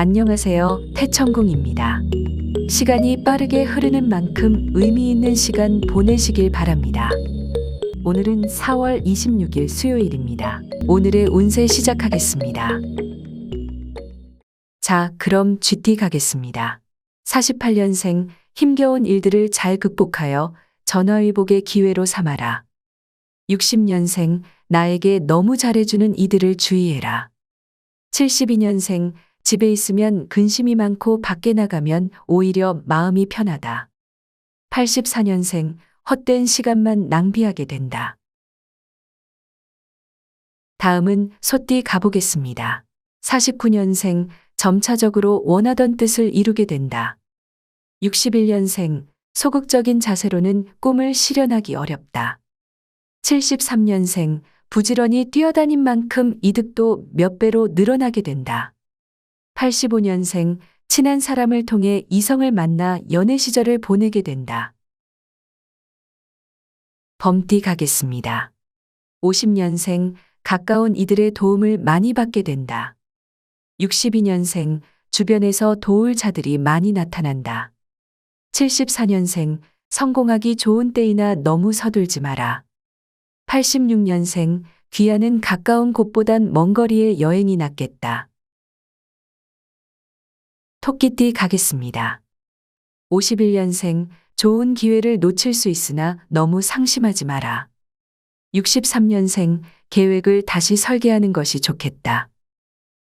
안녕하세요. 태천궁입니다. 시간이 빠르게 흐르는 만큼 의미 있는 시간 보내시길 바랍니다. 오늘은 4월 26일 수요일입니다. 오늘의 운세 시작하겠습니다. 자, 그럼 GT 가겠습니다. 48년생 힘겨운 일들을 잘 극복하여 전화위복의 기회로 삼아라. 60년생 나에게 너무 잘해주는 이들을 주의해라. 72년생 집에 있으면 근심이 많고 밖에 나가면 오히려 마음이 편하다. 84년생 헛된 시간만 낭비하게 된다. 다음은 소띠 가보겠습니다. 49년생 점차적으로 원하던 뜻을 이루게 된다. 61년생 소극적인 자세로는 꿈을 실현하기 어렵다. 73년생 부지런히 뛰어다닌 만큼 이득도 몇 배로 늘어나게 된다. 85년생 친한 사람을 통해 이성을 만나 연애 시절을 보내게 된다. 범띠 가겠습니다. 50년생 가까운 이들의 도움을 많이 받게 된다. 62년생 주변에서 도울 자들이 많이 나타난다. 74년생 성공하기 좋은 때이나 너무 서둘지 마라. 86년생 귀하는 가까운 곳보단 먼 거리의 여행이 낫겠다. 토끼띠 가겠습니다. 51년생 좋은 기회를 놓칠 수 있으나 너무 상심하지 마라. 63년생 계획을 다시 설계하는 것이 좋겠다.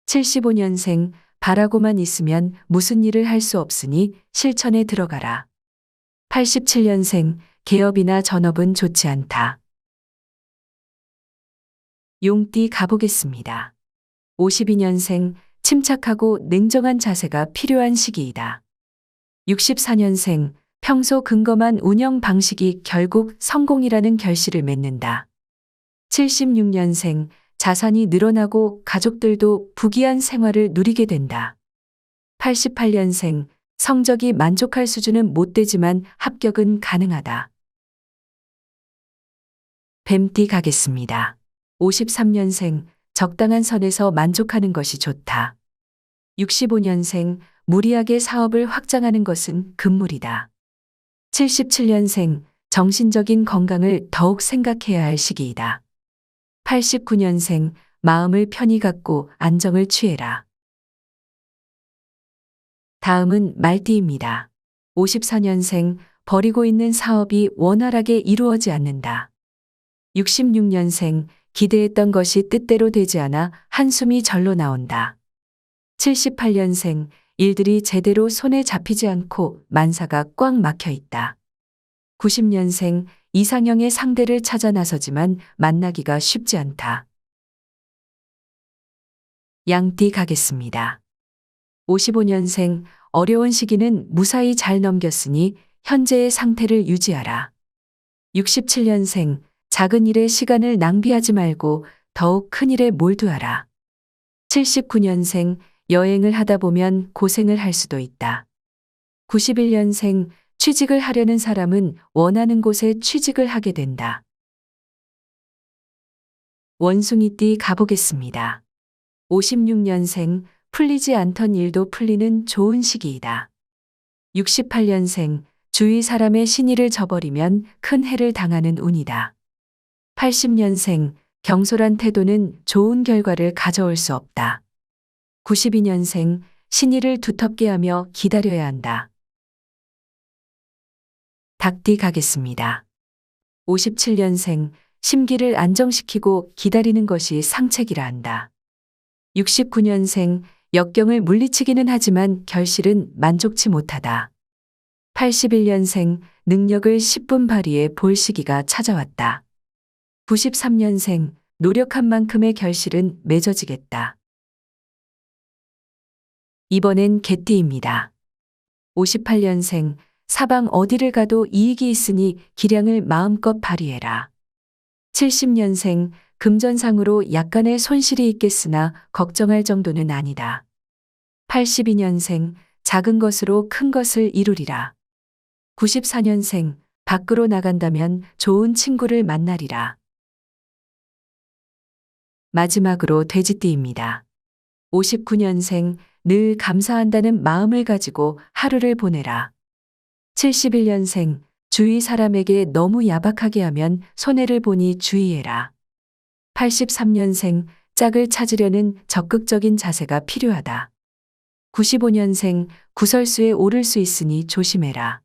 75년생 바라고만 있으면 무슨 일을 할 수 없으니 실천에 들어가라. 87년생 개업이나 전업은 좋지 않다. 용띠 가보겠습니다. 52년생 침착하고 냉정한 자세가 필요한 시기이다. 64년생 평소 근거만 운영 방식이 결국 성공이라는 결실을 맺는다. 76년생 자산이 늘어나고 가족들도 부귀한 생활을 누리게 된다. 88년생 성적이 만족할 수준은 못 되지만 합격은 가능하다. 뱀띠 가겠습니다. 53년생 적당한 선에서 만족하는 것이 좋다. 65년생 무리하게 사업을 확장하는 것은 금물이다. 77년생 정신적인 건강을 더욱 생각해야 할 시기이다. 89년생 마음을 편히 갖고 안정을 취해라. 다음은 말띠입니다. 54년생 버리고 있는 사업이 원활하게 이루어지 않는다. 66년생 기대했던 것이 뜻대로 되지 않아 한숨이 절로 나온다. 78년생 일들이 제대로 손에 잡히지 않고 만사가 꽉 막혀 있다. 90년생 이상형의 상대를 찾아 나서지만 만나기가 쉽지 않다. 양띠 가겠습니다. 55년생 어려운 시기는 무사히 잘 넘겼으니 현재의 상태를 유지하라. 67년생 작은 일에 시간을 낭비하지 말고 더욱 큰 일에 몰두하라. 79년생 여행을 하다 보면 고생을 할 수도 있다. 91년생 취직을 하려는 사람은 원하는 곳에 취직을 하게 된다. 원숭이띠 가보겠습니다. 56년생 풀리지 않던 일도 풀리는 좋은 시기이다. 68년생 주위 사람의 신의를 저버리면 큰 해를 당하는 운이다. 80년생 경솔한 태도는 좋은 결과를 가져올 수 없다. 92년생 신의를 두텁게 하며 기다려야 한다. 닭띠 가겠습니다. 57년생 심기를 안정시키고 기다리는 것이 상책이라 한다. 69년생 역경을 물리치기는 하지만 결실은 만족치 못하다. 81년생 능력을 10분 발휘해 볼 시기가 찾아왔다. 93년생 노력한 만큼의 결실은 맺어지겠다. 이번엔 개띠입니다. 58년생 사방 어디를 가도 이익이 있으니 기량을 마음껏 발휘해라. 70년생 금전상으로 약간의 손실이 있겠으나 걱정할 정도는 아니다. 82년생 작은 것으로 큰 것을 이루리라. 94년생 밖으로 나간다면 좋은 친구를 만나리라. 마지막으로 돼지띠입니다. 59년생 늘 감사한다는 마음을 가지고 하루를 보내라. 71년생 주위 사람에게 너무 야박하게 하면 손해를 보니 주의해라. 83년생 짝을 찾으려는 적극적인 자세가 필요하다. 95년생 구설수에 오를 수 있으니 조심해라.